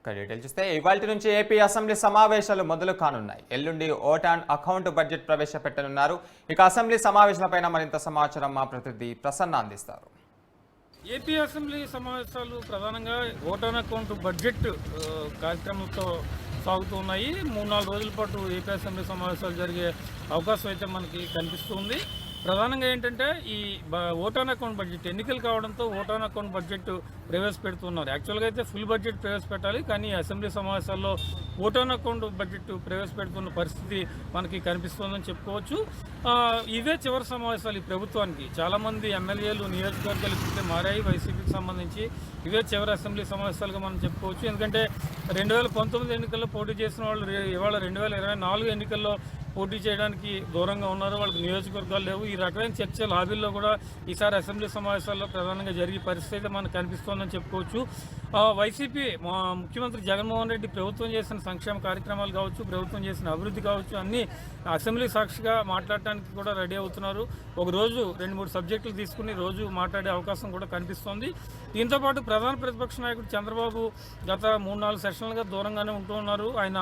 ఇక డీటెయిల్ చూస్తే ఇవాళ నుంచి ఏపీ అసెంబ్లీ సమావేశాలు మొదలు కానున్నాయి. ఎల్లుండి ఓట్ అండ్ అకౌంట్ బడ్జెట్ ప్రవేశపెట్టనున్నారు. ఇక అసెంబ్లీ సమావేశాలపైన మరింత సమాచారం మా ప్రతినిధి ప్రసన్న అందిస్తారు. ఏపీ అసెంబ్లీ సమావేశాలు ప్రధానంగా ఓటాన్ అకౌంట్ బడ్జెట్ కార్యక్రమంతో సాగుతున్నాయి. మూడు నాలుగు రోజుల పాటు ఏపీ అసెంబ్లీ సమావేశాలు జరిగే అవకాశం అయితే మనకి కనిపిస్తుంది. ప్రధానంగా ఏంటంటే ఈ బ- ఓటాన్ అకౌంట్ బడ్జెట్ ఎన్నికలు కావడంతో ఓటాన్ అకౌంట్ బడ్జెట్ ప్రవేశపెడుతున్నారు. యాక్చువల్గా అయితే ఫుల్ బడ్జెట్ ప్రవేశపెట్టాలి కానీ అసెంబ్లీ సమావేశాల్లో ఓటాన్ అకౌంట్ బడ్జెట్ ప్రవేశపెడుతున్న పరిస్థితి మనకి కనిపిస్తుందని చెప్పుకోవచ్చు. ఇదే ఇవే చివరి సమావేశాలు ఈ ప్రభుత్వానికి. చాలామంది ఎమ్మెల్యేలు నియోజకవర్గాలు ఇప్పటికే మారాయి వైసీపీకి సంబంధించి. ఇవే చివరి అసెంబ్లీ సమావేశాలుగా మనం చెప్పుకోవచ్చు. ఎందుకంటే రెండు వేల పంతొమ్మిది ఎన్నికల్లో పోటీ చేసిన వాళ్ళు ఇవాళ రెండు వేల ఇరవై నాలుగు ఎన్నికల్లో పోటీ చేయడానికి దూరంగా ఉన్నారు. వాళ్ళకి నియోజకవర్గాలు లేవు. ఈ రకమైన చర్చలు హాబీల్లో కూడా ఈసారి అసెంబ్లీ సమావేశాల్లో ప్రధానంగా జరిగే పరిస్థితి అయితే మనకు కనిపిస్తోందని చెప్పుకోవచ్చు. వైసీపీ మా ముఖ్యమంత్రి జగన్మోహన్ రెడ్డి ప్రభుత్వం చేసిన సంక్షేమ కార్యక్రమాలు కావచ్చు ప్రభుత్వం చేసిన అభివృద్ధి కావచ్చు అన్నీ అసెంబ్లీ సాక్షిగా మాట్లాడటానికి కూడా రెడీ అవుతున్నారు. ఒక రోజు రెండు మూడు సబ్జెక్టులు తీసుకుని రోజు మాట్లాడే అవకాశం కూడా కనిపిస్తోంది. దీంతోపాటు ప్రధాన ప్రతిపక్ష నాయకుడు చంద్రబాబు గత మూడు నాలుగు సెషన్లుగా దూరంగానే ఉంటూ ఉన్నారు. ఆయన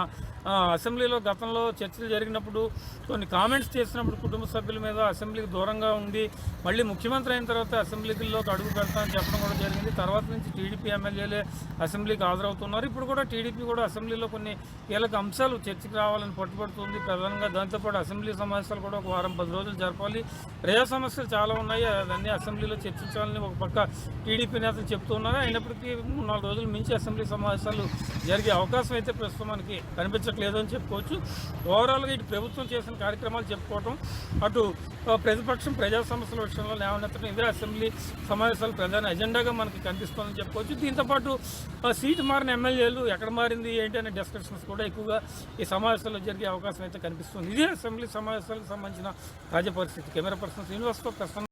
అసెంబ్లీలో గతంలో చర్చలు జరిగినప్పుడు కొన్ని కామెంట్స్ చేసినప్పుడు కుటుంబ సభ్యుల మీద అసెంబ్లీకి దూరంగా ఉండి మళ్ళీ ముఖ్యమంత్రి అయిన తర్వాత అసెంబ్లీలోకి అడుగు పెడతామని చెప్పడం కూడా జరిగింది. తర్వాత నుంచి టీడీపీ ఎమ్మెల్యేలే అసెంబ్లీకి హాజరవుతున్నారు. ఇప్పుడు కూడా టీడీపీ కూడా అసెంబ్లీలో కొన్ని కీలక అంశాలు చర్చకు రావాలని పట్టుబడుతుంది. ప్రధానంగా దాంతోపాటు అసెంబ్లీ సమావేశాలు కూడా ఒక వారం పది రోజులు జరపాలి. ప్రజా సమస్యలు చాలా ఉన్నాయి. అవన్నీ అసెంబ్లీలో చర్చించాలని ఒక పక్క టీడీపీ నేతలు చెప్తున్నారు అయినప్పటికీ మూడు నాలుగు రోజులు మించి అసెంబ్లీ సమావేశాలు జరిగే అవకాశం అయితే ప్రస్తుతం మనకి కనిపించట్లేదు. అని చెప్పుకోవచ్చు. ఓవరాల్గా ఇటు ప్రభుత్వం చేసిన కార్యక్రమాలు చెప్పుకోవటం అటు ప్రతిపక్షం ప్రజా సమస్యల విషయంలో లేవనెత్తడం ఇదే అసెంబ్లీ సమావేశాలు ప్రధాన ఎజెండాగా మనకి కనిపిస్తుందని చెప్పుకోవచ్చు. దీంతోపాటు సీటు మారిన ఎమ్మెల్యేలు ఎక్కడ మారింది ఏంటి అనే డిస్కషన్స్ కూడా ఎక్కువగా ఈ సమావేశాల్లో జరిగే అవకాశం అయితే కనిపిస్తుంది. ఇదే అసెంబ్లీ సమావేశాలకు సంబంధించిన తాజా పరిస్థితి. Camera person శ్రీనివాస్తో Prasanna